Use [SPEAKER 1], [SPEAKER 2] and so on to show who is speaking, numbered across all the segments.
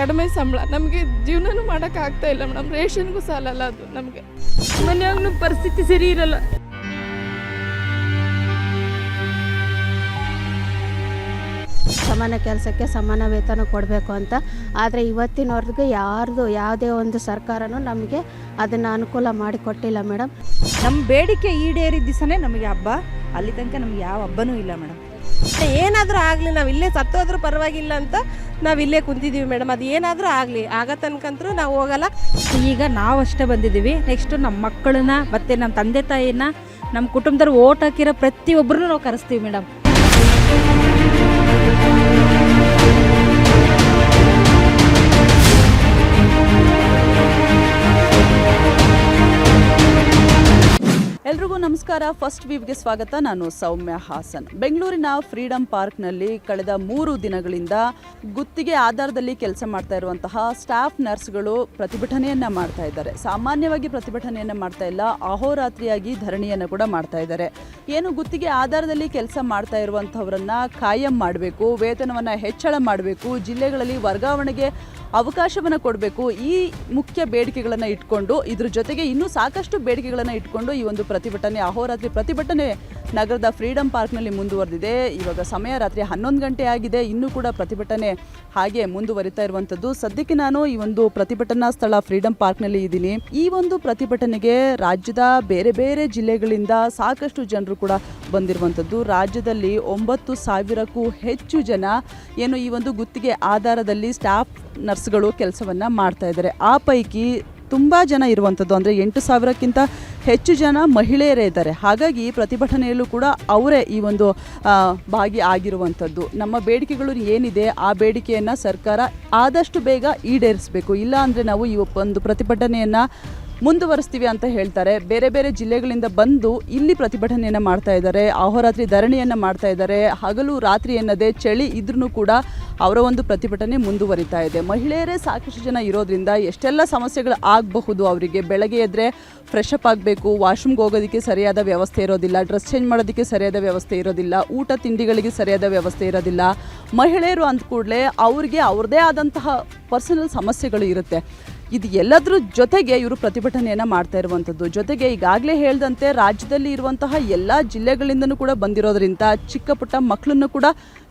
[SPEAKER 1] ಕಡಿಮೆ ಸಂಬಳ. ನಮಗೆ ಜೀವನನೂ ಮಾಡೋಕ್ಕಾಗ್ತಾ ಇಲ್ಲ ಮೇಡಮ್. ರೇಷನ್ಗೂ ಸಾಲಲ್ಲ ಅದು ನಮಗೆ.
[SPEAKER 2] ಮನ್ಯಾಗ ಪರಿಸ್ಥಿತಿ ಸರಿ ಇರಲ್ಲ.
[SPEAKER 3] ಸಮಾನ ಕೆಲಸಕ್ಕೆ ಸಮಾನ ವೇತನ ಕೊಡಬೇಕು ಅಂತ. ಆದರೆ ಇವತ್ತಿನವರೆಗೂ ಯಾರ್ದು ಯಾವುದೇ ಒಂದು ಸರ್ಕಾರನೂ ನಮಗೆ ಅದನ್ನು ಅನುಕೂಲ ಮಾಡಿಕೊಟ್ಟಿಲ್ಲ ಮೇಡಮ್.
[SPEAKER 4] ನಮ್ಮ ಬೇಡಿಕೆ ಈಡೇರಿದ ದಿವಸನೇ ನಮಗೆ ಹಬ್ಬ. ಅಲ್ಲಿ ತನಕ ನಮ್ಗೆ ಯಾವ ಹಬ್ಬನೂ ಇಲ್ಲ ಮೇಡಮ್.
[SPEAKER 5] ಏನಾದರೂ ಆಗಲಿ, ನಾವು ಇಲ್ಲೇ ಸತ್ತೋದ್ರೂ ಪರವಾಗಿಲ್ಲ ಅಂತ ನಾವು ಇಲ್ಲೇ ಕುಂತಿದ್ದೀವಿ ಮೇಡಮ್. ಅದು ಏನಾದರೂ ಆಗಲಿ, ಆಗ ತನಕಂತರೂ ನಾವು ಹೋಗಲ್ಲ.
[SPEAKER 4] ಈಗ ನಾವು ಅಷ್ಟೇ ಬಂದಿದ್ದೀವಿ ನೆಕ್ಸ್ಟು ನಮ್ಮ ಮಕ್ಕಳನ್ನ ಮತ್ತು ನಮ್ಮ ತಂದೆ ತಾಯಿನ ನಮ್ಮ ಕುಟುಂಬದವ್ರು ಓಟ್ ಹಾಕಿರೋ ಪ್ರತಿಯೊಬ್ಬರನ್ನೂ ನಾವು ಕರೆಸ್ತೀವಿ ಮೇಡಮ್.
[SPEAKER 6] ಎಲ್ರಿಗೂ ನಮಸ್ಕಾರ. ಫಸ್ಟ್ ವೀವ್ಗೆ ಸ್ವಾಗತ. ನಾನು ಸೌಮ್ಯ ಹಾಸನ್. ಬೆಂಗಳೂರಿನ ಫ್ರೀಡಂ ಪಾರ್ಕ್ನಲ್ಲಿ ಕಳೆದ ಮೂರು ದಿನಗಳಿಂದ ಗುತ್ತಿಗೆ ಆಧಾರದಲ್ಲಿ ಕೆಲಸ ಮಾಡ್ತಾ ಇರುವಂತಹ ಸ್ಟಾಫ್ ನರ್ಸ್ಗಳು ಪ್ರತಿಭಟನೆಯನ್ನ ಮಾಡ್ತಾ ಇದ್ದಾರೆ. ಸಾಮಾನ್ಯವಾಗಿ ಪ್ರತಿಭಟನೆಯನ್ನ ಮಾಡ್ತಾ ಇಲ್ಲ. ಅಹೋರಾತ್ರಿಯಾಗಿ ಧರಣಿಯನ್ನು ಕೂಡ ಮಾಡ್ತಾ ಇದ್ದಾರೆ. ಏನು ಗುತ್ತಿಗೆ ಆಧಾರದಲ್ಲಿ ಕೆಲಸ ಮಾಡ್ತಾ ಇರುವಂಥವರನ್ನ ಕಾಯಂ ಮಾಡಬೇಕು, ವೇತನವನ್ನು ಹೆಚ್ಚಳ ಮಾಡಬೇಕು, ಜಿಲ್ಲೆಗಳಲ್ಲಿ ವರ್ಗಾವಣೆಗೆ ಅವಕಾಶವನ್ನು ಕೊಡಬೇಕು. ಈ ಮುಖ್ಯ ಬೇಡಿಕೆಗಳನ್ನು ಇಟ್ಕೊಂಡು, ಇದ್ರ ಜೊತೆಗೆ ಇನ್ನೂ ಸಾಕಷ್ಟು ಬೇಡಿಕೆಗಳನ್ನು ಇಟ್ಕೊಂಡು ಈ ಒಂದು ಪ್ರತಿಭಟನೆ, ಅಹೋರಾತ್ರಿ ಪ್ರತಿಭಟನೆ ನಗರದ ಫ್ರೀಡಂ ಪಾರ್ಕ್ನಲ್ಲಿ ಮುಂದುವರೆದಿದೆ. ಇವಾಗ ಸಮಯ ರಾತ್ರಿ ಹನ್ನೊಂದು ಗಂಟೆ ಆಗಿದೆ. ಇನ್ನೂ ಕೂಡ ಪ್ರತಿಭಟನೆ ಹಾಗೆ ಮುಂದುವರಿತಾ ಇರುವಂಥದ್ದು ಸದ್ಯಕ್ಕೆ ನಾನು ಈ ಒಂದು ಪ್ರತಿಭಟನಾ ಸ್ಥಳ ಫ್ರೀಡಂ ಪಾರ್ಕ್ನಲ್ಲಿ ಇದ್ದೀನಿ. ಈ ಒಂದು ಪ್ರತಿಭಟನೆಗೆ ರಾಜ್ಯದ ಬೇರೆ ಬೇರೆ ಜಿಲ್ಲೆಗಳಿಂದ ಸಾಕಷ್ಟು ಜನರು ಕೂಡ ಬಂದಿರುವಂಥದ್ದು ರಾಜ್ಯದಲ್ಲಿ ಒಂಬತ್ತು ಸಾವಿರಕ್ಕೂ ಹೆಚ್ಚು ಜನ ಏನು ಈ ಒಂದು ಗುತ್ತಿಗೆ ಆಧಾರದಲ್ಲಿ ಸ್ಟಾಫ್ ನರ್ಸ್ಗಳು ಕೆಲಸವನ್ನು ಮಾಡ್ತಾ ಇದ್ದಾರೆ. ಆ ಪೈಕಿ ತುಂಬ ಜನ ಇರುವಂಥದ್ದು ಅಂದರೆ ಎಂಟು ಸಾವಿರಕ್ಕಿಂತ ಹೆಚ್ಚು ಜನ ಮಹಿಳೆಯರೇ ಇದ್ದಾರೆ. ಹಾಗಾಗಿ ಪ್ರತಿಭಟನೆಯಲ್ಲೂ ಕೂಡ ಅವರೇ ಈ ಒಂದು ಭಾಗಿ ಆಗಿರುವಂಥದ್ದು ನಮ್ಮ ಬೇಡಿಕೆಗಳು ಏನಿದೆ ಆ ಬೇಡಿಕೆಯನ್ನು ಸರ್ಕಾರ ಆದಷ್ಟು ಬೇಗ ಈಡೇರಿಸಬೇಕು. ಇಲ್ಲ ಅಂದರೆ ನಾವು ಈ ಒಂದು ಪ್ರತಿಭಟನೆಯನ್ನು ಮುಂದುವರಿಸ್ತೀವಿ ಅಂತ ಹೇಳ್ತಾರೆ. ಬೇರೆ ಬೇರೆ ಜಿಲ್ಲೆಗಳಿಂದ ಬಂದು ಇಲ್ಲಿ ಪ್ರತಿಭಟನೆಯನ್ನು ಮಾಡ್ತಾ ಇದ್ದಾರೆ ಅಹೋರಾತ್ರಿ ಧರಣಿಯನ್ನು ಮಾಡ್ತಾ ಇದ್ದಾರೆ, ಹಗಲು ರಾತ್ರಿ ಎನ್ನದೇ ಚಳಿ ಇದ್ರೂ ಕೂಡ ಅವರ ಒಂದು ಪ್ರತಿಭಟನೆ ಮುಂದುವರಿತಾ ಇದೆ. ಮಹಿಳೆಯರೇ ಸಾಕಷ್ಟು ಜನ ಇರೋದ್ರಿಂದ ಎಷ್ಟೆಲ್ಲ ಸಮಸ್ಯೆಗಳು ಆಗಬಹುದು ಅವರಿಗೆ? ಬೆಳಗ್ಗೆ ಎದ್ದರೆ ಫ್ರೆಶ್ ಅಪ್ ಆಗಬೇಕು ವಾಶ್ರೂಮ್ಗೆ ಹೋಗೋದಕ್ಕೆ ಸರಿಯಾದ ವ್ಯವಸ್ಥೆ ಇರೋದಿಲ್ಲ ಡ್ರೆಸ್ ಚೇಂಜ್ ಮಾಡೋದಕ್ಕೆ ಸರಿಯಾದ ವ್ಯವಸ್ಥೆ ಇರೋದಿಲ್ಲ, ಊಟ ತಿಂಡಿಗಳಿಗೆ ಸರಿಯಾದ ವ್ಯವಸ್ಥೆ ಇರೋದಿಲ್ಲ. ಮಹಿಳೆಯರು ಅಂದ ಕೂಡಲೇ ಅವ್ರಿಗೆ ಅವ್ರದ್ದೇ ಆದಂತಹ ಪರ್ಸನಲ್ ಸಮಸ್ಯೆಗಳು ಇರುತ್ತೆ. ಇದು ಎಲ್ಲದರ ಜೊತೆಗೆ ಇವರು ಪ್ರತಿಭಟನೆಯನ್ನು ಮಾಡ್ತಾ ಇರುವಂಥದ್ದು. ಜೊತೆಗೆ ಈಗಾಗಲೇ ಹೇಳಿದಂತೆ ರಾಜ್ಯದಲ್ಲಿ ಇರುವಂತಹ ಎಲ್ಲ ಜಿಲ್ಲೆಗಳಿಂದನೂ ಕೂಡ ಬಂದಿರೋದ್ರಿಂದ ಚಿಕ್ಕ ಪುಟ್ಟ ಮಕ್ಕಳನ್ನು ಕೂಡ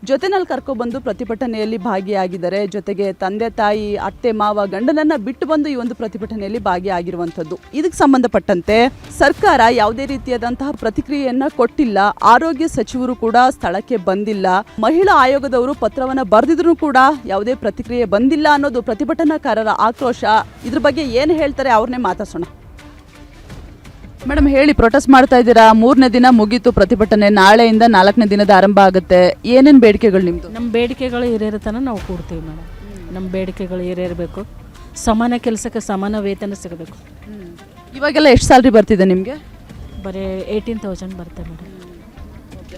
[SPEAKER 6] ಜೊತೆನಲ್ಲಿ ಕರ್ಕೊಬಂದು ಪ್ರತಿಭಟನೆಯಲ್ಲಿ ಭಾಗಿಯಾಗಿದ್ದಾರೆ. ಜೊತೆಗೆ ತಂದೆ, ತಾಯಿ, ಅತ್ತೆ, ಮಾವ, ಗಂಡನನ್ನ ಬಿಟ್ಟು ಬಂದು ಈ ಒಂದು ಪ್ರತಿಭಟನೆಯಲ್ಲಿ ಭಾಗಿಯಾಗಿರುವಂಥದ್ದು. ಇದಕ್ಕೆ ಸಂಬಂಧಪಟ್ಟಂತೆ ಸರ್ಕಾರ ಯಾವುದೇ ರೀತಿಯಾದಂತಹ ಪ್ರತಿಕ್ರಿಯೆಯನ್ನ ಕೊಟ್ಟಿಲ್ಲ. ಆರೋಗ್ಯ ಸಚಿವರು ಕೂಡ ಸ್ಥಳಕ್ಕೆ ಬಂದಿಲ್ಲ. ಮಹಿಳಾ ಆಯೋಗದವರು ಪತ್ರವನ್ನ ಬರೆದಿದ್ರು ಕೂಡ ಯಾವುದೇ ಪ್ರತಿಕ್ರಿಯೆ ಬಂದಿಲ್ಲ ಅನ್ನೋದು ಪ್ರತಿಭಟನಾಕಾರರ ಆಕ್ರೋಶ. ಇದ್ರ ಬಗ್ಗೆ ಏನು ಹೇಳ್ತಾರೆ ಅವ್ರನ್ನೇ ಮಾತಾಡ್ಸೋಣ. ಮೇಡಮ್ ಹೇಳಿ ಪ್ರೊಟೆಸ್ಟ್ ಮಾಡ್ತಾ ಇದ್ದೀರಾ? ಮೂರನೇ ದಿನ ಮುಗೀತು ಪ್ರತಿಭಟನೆ ನಾಳೆಯಿಂದ ನಾಲ್ಕನೇ ದಿನದ ಆರಂಭ ಆಗುತ್ತೆ. ಏನೇನು ಬೇಡಿಕೆಗಳು ನಿಮ್ಮದು
[SPEAKER 2] ನಮ್ಮ ಬೇಡಿಕೆಗಳು ಹಿರಿಯರ ತನಕ ನಾವು ಕೂಡ್ತೀವಿ ಮೇಡಮ್ ನಮ್ಮ ಬೇಡಿಕೆಗಳು ಇರಬೇಕು ಸಮಾನ ಕೆಲಸಕ್ಕೆ ಸಮಾನ ವೇತನ ಸಿಗಬೇಕು.
[SPEAKER 6] ಇವಾಗೆಲ್ಲ ಎಷ್ಟು ಸ್ಯಾಲ್ರಿ ಬರ್ತಿದೆ ನಿಮಗೆ?
[SPEAKER 2] ಬರೀ ಏಯ್ಟೀನ್ ತೌಸಂಡ್ ಬರುತ್ತೆ ಮೇಡಮ್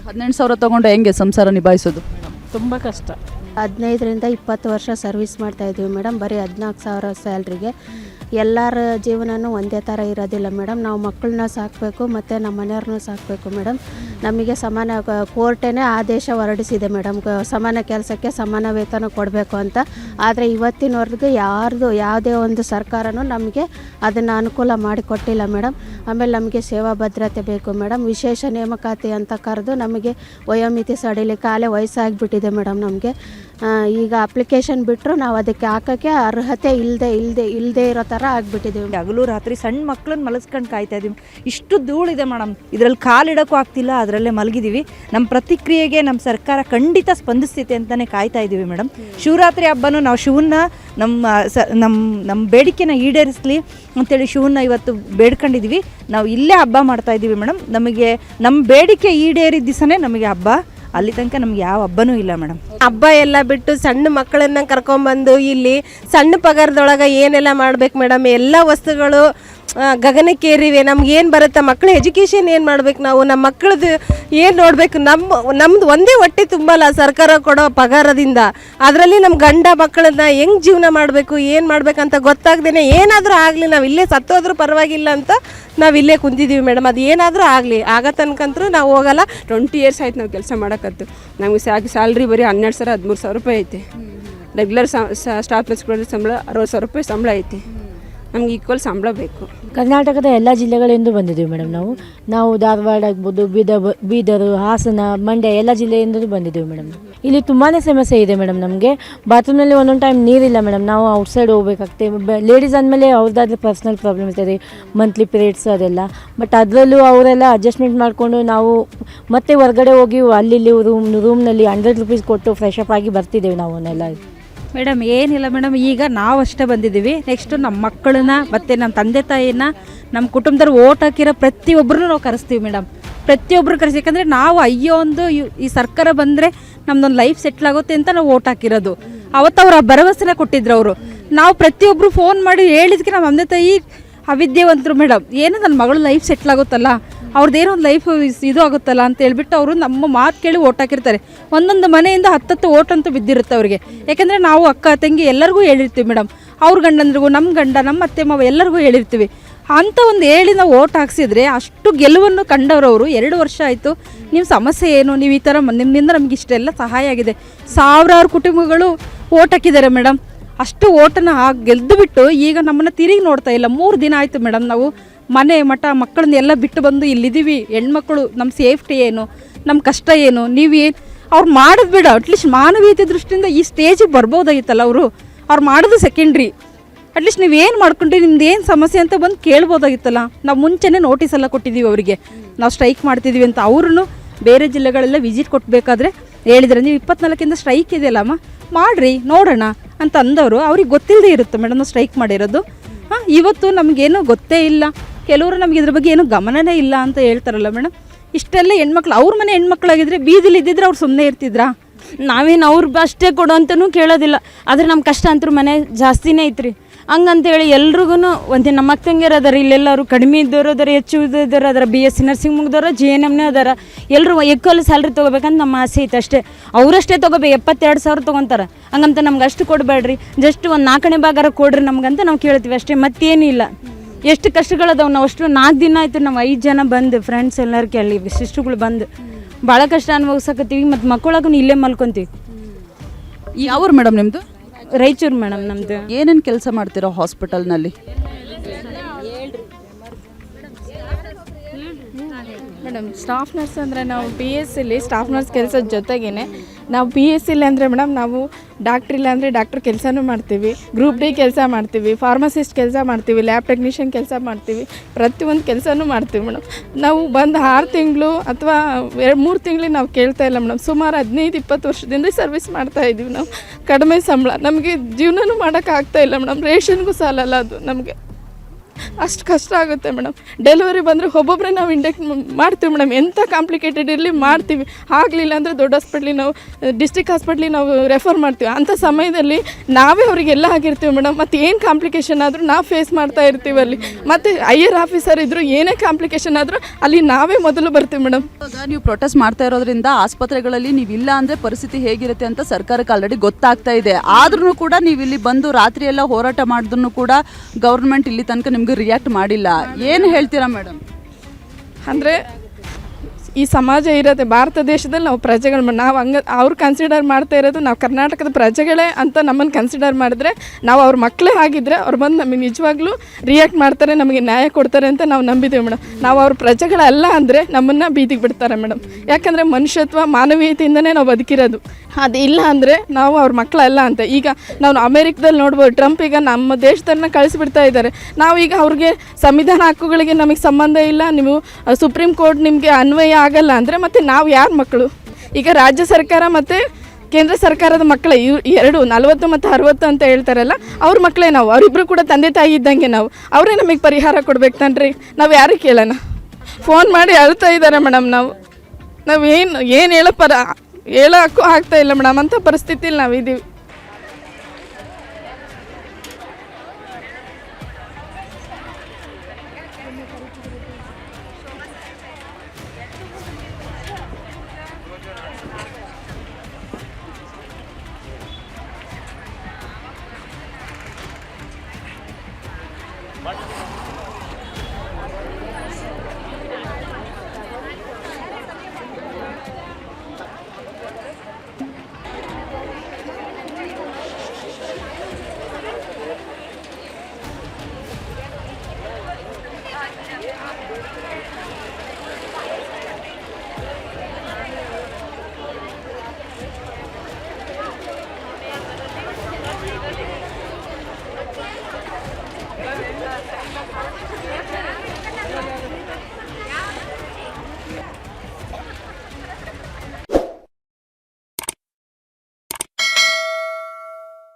[SPEAKER 6] ಹದಿನೆಂಟು ಸಾವಿರ ತಗೊಂಡು ಹೆಂಗೆ ಸಂಸಾರ ನಿಭಾಯಿಸೋದು?
[SPEAKER 2] ತುಂಬ ಕಷ್ಟ.
[SPEAKER 3] ಹದಿನೈದರಿಂದ ಇಪ್ಪತ್ತು ವರ್ಷ ಸರ್ವಿಸ್ ಮಾಡ್ತಾ ಇದ್ದೀವಿ ಮೇಡಮ್. ಬರೀ ಹದಿನಾಲ್ಕು ಸಾವಿರ ಸ್ಯಾಲ್ರಿಗೆ. ಎಲ್ಲರ ಜೀವನನೂ ಒಂದೇ ಥರ ಇರೋದಿಲ್ಲ ಮೇಡಮ್. ನಾವು ಮಕ್ಕಳನ್ನ ಸಾಕಬೇಕು, ಮತ್ತು ನಮ್ಮ ಮನೆಯವ್ರನ್ನೂ ಸಾಕಬೇಕು ಮೇಡಮ್. ನಮಗೆ ಸಮಾನ ಕೋರ್ಟೇನೇ ಆದೇಶ ಹೊರಡಿಸಿದೆ ಮೇಡಮ್. ಸಮಾನ ಕೆಲಸಕ್ಕೆ ಸಮಾನ ವೇತನ ಕೊಡಬೇಕು ಅಂತ. ಆದರೆ ಇವತ್ತಿನವರೆಗೂ ಯಾರ್ದು, ಯಾವುದೇ ಒಂದು ಸರ್ಕಾರನೂ ನಮಗೆ ಅದನ್ನು ಅನುಕೂಲ ಮಾಡಿಕೊಟ್ಟಿಲ್ಲ ಮೇಡಮ್. ಆಮೇಲೆ ನಮಗೆ ಸೇವಾ ಭದ್ರತೆ ಬೇಕು ಮೇಡಮ್. ವಿಶೇಷ ನೇಮಕಾತಿ ಅಂತ ಕರೆದು ನಮಗೆ ವಯೋಮಿತಿ ಸಡಿಲಿಕ್ಕೆ ಕಾಲೇ ವಯಸ್ಸಾಗಿಬಿಟ್ಟಿದೆ ಮೇಡಮ್ ನಮಗೆ. ಈಗ ಅಪ್ಲಿಕೇಶನ್ ಬಿಟ್ಟರು ನಾವು ಅದಕ್ಕೆ ಹಾಕೋಕ್ಕೆ ಅರ್ಹತೆ ಇಲ್ಲದೆ ಇಲ್ಲದೆ ಇಲ್ಲದೆ ಇರೋ ಥರ ಆಗಿಬಿಟ್ಟಿದ್ದೀವಿ
[SPEAKER 4] ಹಗಲು ರಾತ್ರಿ ಸಣ್ಣ ಮಕ್ಕಳನ್ನ ಮಲಸ್ಕೊಂಡು ಕಾಯ್ತಾ ಇದೀವಿ. ಇಷ್ಟು ಧೂಳಿದೆ ಮೇಡಮ್ ಇದರಲ್ಲಿ ಕಾಲಿಡೋಕ್ಕೂ ಆಗ್ತಿಲ್ಲ, ಅದರಲ್ಲೇ ಮಲಗಿದ್ದೀವಿ ನಮ್ಮ ಪ್ರತಿಕ್ರಿಯೆಗೆ ನಮ್ಮ ಸರ್ಕಾರ ಖಂಡಿತ ಸ್ಪಂದಿಸ್ತೈತೆ ಅಂತಲೇ ಕಾಯ್ತಾ ಇದ್ದೀವಿ ಮೇಡಮ್ ಶಿವರಾತ್ರಿ ಹಬ್ಬನೂ ನಾವು ಶಿವನ್ನ ನಮ್ಮ ಸ ನಮ್ಮ ನಮ್ಮ ಬೇಡಿಕೆನ ಈಡೇರಿಸಲಿ ಅಂತೇಳಿ ಶಿವನ್ನ ಇವತ್ತು ಬೇಡ್ಕೊಂಡಿದ್ದೀವಿ ನಾವು ಇಲ್ಲೇ ಹಬ್ಬ ಮಾಡ್ತಾ ಇದ್ದೀವಿ ಮೇಡಮ್ ನಮಗೆ ನಮ್ಮ ಬೇಡಿಕೆ ಈಡೇರಿದ ದಿವಸನೇ ನಮಗೆ ಹಬ್ಬ. ಅಲ್ಲಿ ತನಕ ನಮ್ಗೆ ಯಾವ ಹಬ್ಬನೂ ಇಲ್ಲ ಮೇಡಮ್.
[SPEAKER 5] ಹಬ್ಬ ಎಲ್ಲ ಬಿಟ್ಟು ಸಣ್ಣ ಮಕ್ಕಳನ್ನ ಕರ್ಕೊಂಡ್ಬಂದು ಇಲ್ಲಿ ಸಣ್ಣ ಪಗಾರದೊಳಗೆ ಏನೆಲ್ಲ ಮಾಡ್ಬೇಕು ಮೇಡಮ್? ಎಲ್ಲ ವಸ್ತುಗಳು ಗಗನಕ್ಕೇರಿವೆ. ನಮ್ಗೆ ಏನು ಬರುತ್ತೆ? ಮಕ್ಕಳ ಎಜುಕೇಷನ್ ಏನು ಮಾಡ್ಬೇಕು ನಾವು? ನಮ್ಮ ಮಕ್ಕಳದು ಏನು ನೋಡಬೇಕು? ನಮ್ಮ ನಮ್ದು ಒಂದೇ ಹೊಟ್ಟೆ ತುಂಬಲ್ಲ ಸರ್ಕಾರ ಕೊಡೋ ಪಗಾರದಿಂದ. ಅದರಲ್ಲಿ ನಮ್ಮ ಗಂಡ ಮಕ್ಕಳನ್ನ ಹೆಂಗೆ ಜೀವನ ಮಾಡಬೇಕು? ಏನು ಮಾಡ್ಬೇಕಂತ ಗೊತ್ತಾಗ್ದೇನೆ ಏನಾದರೂ ಆಗಲಿ ನಾವು ಇಲ್ಲೇ ಸತ್ತೋದ್ರೂ ಪರವಾಗಿಲ್ಲ ಅಂತ ನಾವು ಇಲ್ಲೇ ಕುಂತಿದ್ದೀವಿ ಮೇಡಮ್. ಅದು ಏನಾದರೂ ಆಗಲಿ. ಆಗ ತನಕಂತರೂ ನಾವು ಹೋಗಲ್ಲ.
[SPEAKER 7] ಟ್ವೆಂಟಿ ಇಯರ್ಸ್ ಆಯ್ತು ನಾವು ಕೆಲಸ ಮಾಡೋಕತ್ತು. ನಮಗೆ ಸ್ಯಾಲ್ರಿ ಬರೀ ಹನ್ನೆರಡು ಸಾವಿರ ಹದಿಮೂರು ಸಾವಿರ ರೂಪಾಯಿ ಐತೆ. ರೆಗ್ಯುಲರ್ ಸ್ಟಾಫ್ ನರ್ಸ್ಗಳ ಸಂಬಳ ಅರವತ್ತು ಸಾವಿರ ರೂಪಾಯಿ ಸಂಬಳ ಐತಿ. ನಮ್ಗೆ ಈಕ್ವಲ್ ಸಂಬಳ ಬೇಕು.
[SPEAKER 8] ಕರ್ನಾಟಕದ ಎಲ್ಲ ಜಿಲ್ಲೆಗಳಿಂದ ಬಂದಿದ್ದೀವಿ ಮೇಡಮ್ ನಾವು. ನಾವು ಧಾರವಾಡ ಆಗ್ಬೋದು ಬೀದರ್ ಬೀದರು, ಹಾಸನ, ಮಂಡ್ಯ ಎಲ್ಲ ಜಿಲ್ಲೆಯಿಂದಲೂ ಬಂದಿದ್ದೀವಿ ಮೇಡಮ್. ಇಲ್ಲಿ ತುಂಬಾ ಸಮಸ್ಯೆ ಇದೆ ಮೇಡಮ್ ನಮಗೆ. ಬಾತ್ರೂಮ್ನಲ್ಲಿ ಒಂದೊಂದು ಟೈಮ್ ನೀರಿಲ್ಲ ಮೇಡಮ್. ನಾವು ಔಟ್ಸೈಡ್ ಹೋಗ್ಬೇಕಾಗ್ತೇವೆ ಲೇಡೀಸ್ ಅಂದಮೇಲೆ ಅವ್ರದ್ದಾದ್ರೆ ಪರ್ಸ್ನಲ್ ಪ್ರಾಬ್ಲಮ್ ಇರ್ತದೆ. ಮಂತ್ಲಿ ಪೀರಿಯಡ್ಸ್ ಅದೆಲ್ಲ. ಬಟ್ ಅದರಲ್ಲೂ ಅವರೆಲ್ಲ ಅಡ್ಜಸ್ಟ್ಮೆಂಟ್ ಮಾಡಿಕೊಂಡು ನಾವು ಮತ್ತೆ ಹೊರಗಡೆ ಹೋಗಿ ಅಲ್ಲಿ ರೂಮ್ ರೂಮ್ನಲ್ಲಿ ಹಂಡ್ರೆಡ್ ರುಪೀಸ್ ಕೊಟ್ಟು ಫ್ರೆಶ್ ಅಪ್ ಆಗಿ ಬರ್ತಿದ್ದೇವೆ ನಾವು ಅವನ್ನೆಲ್ಲ.
[SPEAKER 4] ಮೇಡಮ್, ಏನಿಲ್ಲ ಮೇಡಮ್, ಈಗ ನಾವು ಅಷ್ಟೇ ಬಂದಿದ್ದೀವಿ. ನೆಕ್ಸ್ಟ್ ನಮ್ಮ ಮಕ್ಕಳನ್ನ ಮತ್ತು ನಮ್ಮ ತಂದೆ ತಾಯಿನ ನಮ್ಮ ಕುಟುಂಬದವ್ರು ಓಟ್ ಹಾಕಿರೋ ಪ್ರತಿಯೊಬ್ಬರನ್ನು ನಾವು ಕರೆಸ್ತೀವಿ ಮೇಡಮ್. ಪ್ರತಿಯೊಬ್ಬರು ಕರೆಸಿ, ಯಾಕಂದರೆ ನಾವು ಅಯ್ಯೋ ಒಂದು ಈ ಸರ್ಕಾರ ಬಂದರೆ ನಮ್ದೊಂದು ಲೈಫ್ ಸೆಟ್ಲ್ ಆಗುತ್ತೆ ಅಂತ ನಾವು ಓಟ್ ಹಾಕಿರೋದು. ಅವತ್ತು ಅವ್ರು ಆ ಭರವಸೆನ ಕೊಟ್ಟಿದ್ರು ಅವರು. ನಾವು ಪ್ರತಿಯೊಬ್ಬರು ಫೋನ್ ಮಾಡಿ ಹೇಳಿದ್ಕೆ ನಮ್ಮ ತಂದೆ ತಾಯಿ ಅವಿದ್ಯಾವಂತರು ಮೇಡಮ್. ಏನೋ ನನ್ನ ಮಗಳು ಲೈಫ್ ಸೆಟ್ಲ್ ಆಗುತ್ತಲ್ಲ? ಅವ್ರದ್ದೇನೋ ಒಂದು ಲೈಫ್ ಇದು ಆಗುತ್ತಲ್ಲ ಅಂತ ಹೇಳ್ಬಿಟ್ಟು ಅವರು ನಮ್ಮ ಮಾತು ಕೇಳಿ ಓಟ್ ಹಾಕಿರ್ತಾರೆ. ಒಂದೊಂದು ಮನೆಯಿಂದ ಹತ್ತತ್ತು ಓಟ್ ಅಂತೂ ಬಿದ್ದಿರುತ್ತೆ ಅವ್ರಿಗೆ. ಯಾಕೆಂದರೆ ನಾವು ಅಕ್ಕ, ತಂಗಿ ಎಲ್ಲರಿಗೂ ಹೇಳಿರ್ತೀವಿ ಮೇಡಮ್ ಅವ್ರ ಗಂಡಂದ್ರಿಗೂ ನಮ್ಮ ಗಂಡ ನಮ್ಮ ಅತ್ತೆ, ಮಾವ ಎಲ್ಲರಿಗೂ ಹೇಳಿರ್ತೀವಿ. ಅಂತ ಒಂದು ಹೇಳಿ ನಾವು ಓಟ್ ಹಾಕ್ಸಿದ್ರೆ ಅಷ್ಟು ಗೆಲುವನ್ನು ಕಂಡವರವರು ಎರಡು ವರ್ಷ ಆಯಿತು. ನಿಮ್ಮ ಸಮಸ್ಯೆ ಏನು? ನೀವು ಈ ಥರ ನಿಮ್ಮಿಂದ ನಮ್ಗೆ ಇಷ್ಟೆಲ್ಲ ಸಹಾಯ ಆಗಿದೆ. ಸಾವಿರಾರು ಕುಟುಂಬಗಳು ಓಟ್ ಹಾಕಿದ್ದಾರೆ ಮೇಡಮ್ ಅಷ್ಟು ಓಟನ್ನು ಗೆದ್ದುಬಿಟ್ಟು ಗೆದ್ದು ಬಿಟ್ಟು ಈಗ ನಮ್ಮನ್ನು ತಿರುಗಿ ನೋಡ್ತಾ ಇಲ್ಲ. ಮೂರು ದಿನ ಆಯಿತು ಮೇಡಮ್ ನಾವು ಮನೆ, ಮಠ ಮಕ್ಕಳನ್ನೆಲ್ಲ ಬಿಟ್ಟು ಬಂದು ಇಲ್ಲಿದ್ದೀವಿ. ಹೆಣ್ಮಕ್ಳು ನಮ್ಮ ಸೇಫ್ಟಿ ಏನು? ನಮ್ಮ ಕಷ್ಟ ಏನು? ನೀವೇನು ಅವ್ರು ಮಾಡೋದು ಬೇಡ. ಅಟ್ಲೀಸ್ಟ್ ಮಾನವೀಯತೆ ದೃಷ್ಟಿಯಿಂದ ಈ ಸ್ಟೇಜಿಗೆ ಬರ್ಬೋದಾಗಿತ್ತಲ್ಲ ಅವರು. ಅವ್ರು ಮಾಡೋದು ಸೆಕೆಂಡ್ರಿ ಅಟ್ಲೀಸ್ಟ್ ನೀವು ಏನು ಮಾಡ್ಕೊಂಡ್ರಿ? ನಿಮ್ದು ಏನು ಸಮಸ್ಯೆ ಅಂತ ಬಂದು ಕೇಳ್ಬೋದಾಗಿತ್ತಲ್ಲ. ನಾವು ಮುಂಚೆನೇ ನೋಟಿಸ್ ಎಲ್ಲ ಕೊಟ್ಟಿದ್ದೀವಿ ಅವರಿಗೆ. ನಾವು ಸ್ಟ್ರೈಕ್ ಮಾಡ್ತಿದ್ದೀವಿ ಅಂತ. ಅವ್ರೂ ಬೇರೆ ಜಿಲ್ಲೆಗಳೆಲ್ಲ ವಿಸಿಟ್ ಕೊಟ್ಟಬೇಕಾದ್ರೆ ಹೇಳಿದ್ರೆ. ನೀವು ಇಪ್ಪತ್ನಾಲ್ಕಿಂದ ಸ್ಟ್ರೈಕ್ ಇದೆಯಲ್ಲಮ್ಮ ಮಾಡಿರಿ, ನೋಡೋಣ ಅಂತ ಅಂದವರು. ಅವ್ರಿಗೆ ಗೊತ್ತಿಲ್ಲದೆ ಇರುತ್ತೆ ಮೇಡಮ್ ಸ್ಟ್ರೈಕ್ ಮಾಡಿರೋದು. ಹಾಂ, ಇವತ್ತು ನಮಗೇನು ಗೊತ್ತೇ ಇಲ್ಲ. ಕೆಲವರು ನಮ್ಗೆ ಇದ್ರ ಬಗ್ಗೆ ಏನು ಗಮನನೇ ಇಲ್ಲ ಅಂತ ಹೇಳ್ತಾರಲ್ಲ ಮೇಡಮ್. ಇಷ್ಟೆಲ್ಲ ಹೆಣ್ಮಕ್ಳು, ಅವ್ರ ಮನೆ ಹೆಣ್ಮಕ್ಳಾಗಿದ್ರೆ ಬೀದಿಲಿ ಇದ್ದಿದ್ರೆ ಅವ್ರು ಸುಮ್ಮನೆ ಇರ್ತಿದ್ರಾ?
[SPEAKER 8] ನಾವೇನು ಅವ್ರ ಅಷ್ಟೇ ಕೊಡು ಅಂತಲೂ ಕೇಳೋದಿಲ್ಲ. ಆದರೆ ನಮ್ಮ ಕಷ್ಟ ಅಂತೂ ಮನೆ ಜಾಸ್ತಿನೇ ಐತ್ರಿ. ಹಂಗಂತೇಳಿ ಎಲ್ರಿಗೂ ಒಂದೇ ನಮ್ಮ ಅಕ್ಕ ತಂಗಿಯರು ಅದಾರ, ಇಲ್ಲೆಲ್ಲರೂ ಕಡಿಮೆ ಇದ್ದವ್ರು ಅದಾರ, ಹೆಚ್ಚು ಇದ್ದವ್ರು ಅದರ ಬಿ ಎಸ್ ಸಿ ನರ್ಸಿಂಗ್ ಮುಗ್ದವ್ರ ಜಿ ಎನ್ ಎಮ್ನೇ ಅದಾರ. ಎಲ್ಲರೂ ಎಕ್ಕಲ್ ಸ್ಯಾಲ್ರಿ ತೊಗೋಬೇಕಂತ ನಮ್ಮ ಆಸೆ ಐತೆ ಅಷ್ಟೇ. ಅವರಷ್ಟೇ ತೊಗೋಬೇಕು, ಎಪ್ಪತ್ತೆರಡು ಸಾವಿರ ತೊಗೊತಾರೆ. ಹಂಗಂತ ನಮ್ಗೆ ಅಷ್ಟು ಕೊಡಬೇಡ್ರಿ. ಜಸ್ಟ್ ಒಂದು ನಾಲ್ಕನೇ ಭಾಗಾರ ಕೊಡ್ರಿ ನಮ್ಗಂತ ನಾವು ಕೇಳ್ತೀವಿ ಅಷ್ಟೇ ಮತ್ತೇನಿಲ್ಲ ಎಷ್ಟು ಕಷ್ಟಗಳದಾವ ನಾವು ಅಷ್ಟು ನಾಲ್ಕು ದಿನ ಆಯ್ತು ನಾವು ಐದು ಜನ ಬಂದು ಫ್ರೆಂಡ್ಸ್ ಎಲ್ಲರೂ ಕೇಳಿ ಸಿಸ್ಟ್ರುಗಳು ಬಂದು. ಭಾಳ ಕಷ್ಟ ಅನುಭವಿಸಕತ್ತೀವಿ ಮತ್ತು ಮಕ್ಕಳಾಗೂ ಇಲ್ಲೇ ಮಲ್ಕೊಂತೀವಿ.
[SPEAKER 6] ಯಾವ್ರು ಮೇಡಮ್ ನಿಮ್ಮದು
[SPEAKER 8] ರಾಯಚೂರು ಮೇಡಮ್ ನಮ್ಮದು
[SPEAKER 6] ಏನೇನು ಕೆಲಸ ಮಾಡ್ತೀರಾ ಹಾಸ್ಪಿಟಲ್ನಲ್ಲಿ?
[SPEAKER 1] ಮೇಡಮ್ ಸ್ಟಾಫ್ ನರ್ಸ್ ಅಂದರೆ ನಾವು ಬಿ ಎಸ್ ಸಿಲಿ ಸ್ಟಾಫ್ ನರ್ಸ್ ಕೆಲಸದ ಜೊತೆಗೇನೆ ನಾವು ಪಿ ಎಸ್ ಇಲ್ಲ ಅಂದರೆ ಮೇಡಮ್ ನಾವು ಡಾಕ್ಟ್ರ್ ಇಲ್ಲ ಅಂದರೆ ಡಾಕ್ಟ್ರ್ ಕೆಲಸನೂ ಮಾಡ್ತೀವಿ. ಗ್ರೂಪ್ ಡಿ ಕೆಲಸ ಮಾಡ್ತೀವಿ. ಫಾರ್ಮಸಿಸ್ಟ್ ಕೆಲಸ ಮಾಡ್ತೀವಿ. ಲ್ಯಾಬ್ ಟೆಕ್ನಿಷಿಯನ್ ಕೆಲಸ ಮಾಡ್ತೀವಿ. ಪ್ರತಿಯೊಂದು ಕೆಲಸನೂ ಮಾಡ್ತೀವಿ ಮೇಡಮ್ ನಾವು ಬಂದು ಆರು ತಿಂಗಳು ಅಥವಾ ಎರಡು ಮೂರು ತಿಂಗಳಿಗೆ ನಾವು ಕೇಳ್ತಾ ಇಲ್ಲ ಮೇಡಮ್ ಸುಮಾರು ಹದಿನೈದು, ಇಪ್ಪತ್ತು ವರ್ಷದಿಂದ ಸರ್ವಿಸ್ ಮಾಡ್ತಾ ಇದ್ದೀವಿ ನಾವು. ಕಡಿಮೆ ಸಂಬಳ. ನಮಗೆ ಜೀವನನೂ ಮಾಡೋಕ್ಕಾಗ್ತಾ ಇಲ್ಲ ಮೇಡಮ್ ರೇಷನ್ಗೂ ಸಾಲಲ್ಲ ಅದು ನಮಗೆ. ಅಷ್ಟು ಕಷ್ಟ ಆಗುತ್ತೆ ಮೇಡಮ್. ಡೆಲಿವರಿ ಬಂದರೆ ಒಬ್ಬೊಬ್ಬರೇ ನಾವು ಇಂಡೆಕ್ಟ್ ಮಾಡ್ತೀವಿ ಮೇಡಮ್. ಎಂಥ ಕಾಂಪ್ಲಿಕೇಟೆಡ್ ಇರಲಿ ಮಾಡ್ತೀವಿ. ಆಗಲಿಲ್ಲ ಅಂದರೆ ದೊಡ್ಡ ಹಾಸ್ಪಿಟ್ಲಿಗೆ ನಾವು ಡಿಸ್ಟಿಕ್ ಹಾಸ್ಪಿಟ್ಲಿಗೆ ನಾವು ರೆಫರ್ ಮಾಡ್ತೀವಿ. ಅಂಥ ಸಮಯದಲ್ಲಿ ನಾವೇ ಅವರಿಗೆಲ್ಲ ಆಗಿರ್ತೀವಿ ಮೇಡಮ್. ಮತ್ತು ಏನು ಕಾಂಪ್ಲಿಕೇಶನ್ ಆದರೂ ನಾವು ಫೇಸ್ ಮಾಡ್ತಾ ಇರ್ತೀವಿ ಅಲ್ಲಿ. ಮತ್ತು ಐಯರ್ ಆಫೀಸರ್ ಇದ್ದರೂ ಏನೇ ಕಾಂಪ್ಲಿಕೇಶನ್ ಆದರೂ ಅಲ್ಲಿ ನಾವೇ ಮೊದಲು ಬರ್ತೀವಿ ಮೇಡಮ್.
[SPEAKER 6] ನೀವು ಪ್ರೊಟೆಸ್ಟ್ ಮಾಡ್ತಾ ಇರೋದ್ರಿಂದ ಆಸ್ಪತ್ರೆಗಳಲ್ಲಿ ನೀವು ಇಲ್ಲ ಅಂದ್ರೆ ಪರಿಸ್ಥಿತಿ ಹೇಗಿರುತ್ತೆ ಅಂತ ಸರ್ಕಾರಕ್ಕೆ ಆಲ್ರೆಡಿ ಗೊತ್ತಾಗ್ತಾ ಇದೆ. ಆದ್ರೂ ಕೂಡ ನೀವು ಇಲ್ಲಿ ಬಂದು ರಾತ್ರಿ ಎಲ್ಲ ಹೋರಾಟ ಮಾಡಿದ್ರು ಕೂಡ ಗೌರ್ಮೆಂಟ್ ಇಲ್ಲಿ ತನಕ ನಿಮ್ಗೆ ರಿಯಾಕ್ಟ್ ಮಾಡಿಲ್ಲ. ಏನು ಹೇಳ್ತೀರಾ ಮೇಡಮ್
[SPEAKER 1] ಅಂದರೆ ಈ ಸಮಾಜ ಇರೋದೆ ಭಾರತ ದೇಶದಲ್ಲಿ ನಾವು ಪ್ರಜೆಗಳು ನಾವು ಹಂಗ, ಅವ್ರು ಕನ್ಸಿಡರ್ ಮಾಡ್ತಾ ಇರೋದು ನಾವು ಕರ್ನಾಟಕದ ಪ್ರಜೆಗಳೇ ಅಂತ ನಮ್ಮನ್ನು ಕನ್ಸಿಡರ್ ಮಾಡಿದ್ರೆ ನಾವು ಅವ್ರ ಮಕ್ಕಳೇ ಆಗಿದ್ರೆ ಅವ್ರು ಬಂದು ನಮಗೆ ನಿಜವಾಗ್ಲೂ ರಿಯಾಕ್ಟ್ ಮಾಡ್ತಾರೆ, ನಮಗೆ ನ್ಯಾಯ ಕೊಡ್ತಾರೆ ಅಂತ ನಾವು ನಂಬಿದ್ದೀವಿ ಮೇಡಮ್ ನಾವು ಅವ್ರ ಪ್ರಜೆಗಳಲ್ಲ ಅಂದರೆ ನಮ್ಮನ್ನು ಬೀದಿಗೆ ಬಿಡ್ತಾರೆ ಮೇಡಮ್ ಯಾಕಂದರೆ ಮನುಷ್ಯತ್ವ ಮಾನವೀಯತೆಯಿಂದನೇ ನಾವು ಬದುಕಿರೋದು. ಅದು ಇಲ್ಲ ಅಂದರೆ ನಾವು ಅವ್ರ ಮಕ್ಕಳಲ್ಲ ಅಂತ. ಈಗ ನಾವು ಅಮೇರಿಕದಲ್ಲಿ ನೋಡ್ಬೋದು, ಟ್ರಂಪ್ ಈಗ ನಮ್ಮ ದೇಶದನ್ನ ಕಳಿಸ್ಬಿಡ್ತಾ ಇದ್ದಾರೆ. ನಾವು ಈಗ ಅವ್ರಿಗೆ ಸಂವಿಧಾನ ಹಕ್ಕುಗಳಿಗೆ ನಮಗೆ ಸಂಬಂಧ ಇಲ್ಲ, ನೀವು ಸುಪ್ರೀಂ ಕೋರ್ಟ್ ನಿಮಗೆ ಅನ್ವಯ ಆಗಲ್ಲ ಅಂದರೆ ಮತ್ತು ನಾವು ಯಾರ ಮಕ್ಕಳು ಈಗ ರಾಜ್ಯ ಸರ್ಕಾರ ಮತ್ತು ಕೇಂದ್ರ ಸರ್ಕಾರದ ಮಕ್ಕಳ, ಇವ್ ಎರಡು, ನಲವತ್ತು ಮತ್ತು ಅರವತ್ತು ಅಂತ ಹೇಳ್ತಾರಲ್ಲ, ಅವ್ರ ಮಕ್ಕಳೇ ನಾವು ಅವರಿಬ್ಬರು ಕೂಡ ತಂದೆ ತಾಯಿ ಇದ್ದಂಗೆ ನಾವು. ಅವರೇ ನಮಗೆ ಪರಿಹಾರ ಕೊಡ್ಬೇಕು ತನ್ರಿ? ನಾವು ಯಾರಿಗೆ ಕೇಳೋಣ? ಫೋನ್ ಮಾಡಿ ಅಳ್ತಾ ಇದ್ದಾರೆ ಮೇಡಮ್ ನಾವು. ನಾವು ಏನು ಏನು ಹೇಳೋ ಪರ ಹೇಳೋಕ್ಕೂ ಆಗ್ತಾ ಇಲ್ಲ ಮೇಡಮ್, ಅಂಥ ಪರಿಸ್ಥಿತಿಲಿ ನಾವಿದ್ದೀವಿ